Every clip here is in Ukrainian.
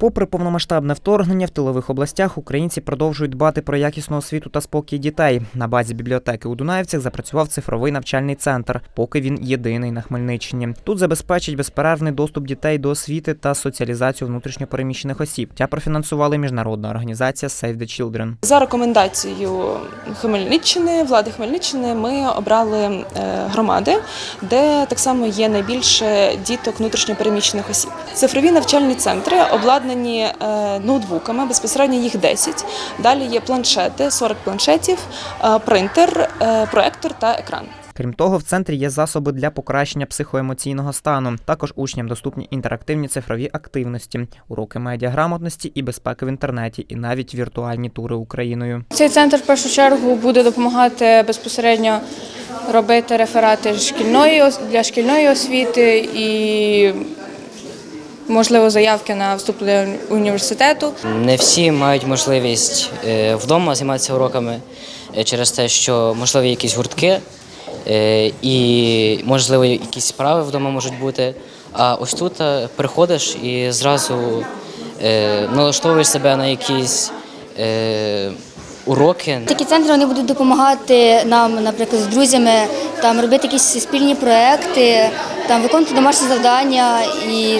Попри повномасштабне вторгнення в тилових областях, українці продовжують дбати про якісну освіту та спокій дітей. На базі бібліотеки у Дунаївцях запрацював цифровий навчальний центр, поки він єдиний на Хмельниччині. Тут забезпечить безперервний доступ дітей до освіти та соціалізацію внутрішньопереміщених осіб. Тя профінансували міжнародна організація Save the Children. За рекомендацією Хмельниччини, влади Хмельниччини, ми обрали е, громади, де так само є найбільше діток внутрішньопереміщених осіб. Цифрові навчальні центри обладнані е, ноутбуками, безпосередньо їх 10. Далі є планшети, 40 планшетів, е, принтер, е, проектор та екран. Крім того, в центрі є засоби для покращення психоемоційного стану. Також учням доступні інтерактивні цифрові активності, уроки медіаграмотності і безпеки в інтернеті, і навіть віртуальні тури Україною. Цей центр в першу чергу буде допомагати безпосередньо робити реферати шкільної ос- для шкільної освіти і можливо заявки на вступ до університету. Не всі мають можливість е, вдома займатися уроками е, через те, що можливі якісь гуртки е, і можливо якісь справи вдома можуть бути. А ось тут приходиш і зразу е, налаштовуєш себе на якісь е, уроки. Такі центри вони будуть допомагати нам, наприклад, з друзями там робити якісь спільні проекти, там виконувати домашні завдання і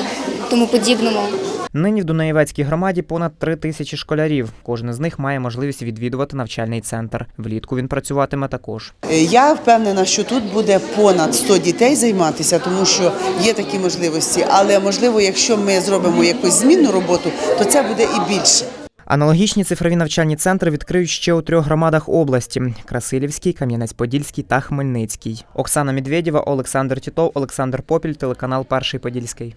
тому подібному. Нині в Дунаєвецькій громаді понад три тисячі школярів. Кожен з них має можливість відвідувати навчальний центр. Влітку він працюватиме також. Е, Я впевнена, що тут буде понад 100 дітей займатися, тому що є такі можливості. Але можливо, якщо ми зробимо якусь змінну роботу, то це буде і більше. Аналогічні цифрові навчальні центри відкриють ще у трьох громадах області: Красилівський, Кам'янець-Подільський та Хмельницький. Оксана Медведєва, Олександр Тітов, Олександр Попіль, телеканал Перший Подільський.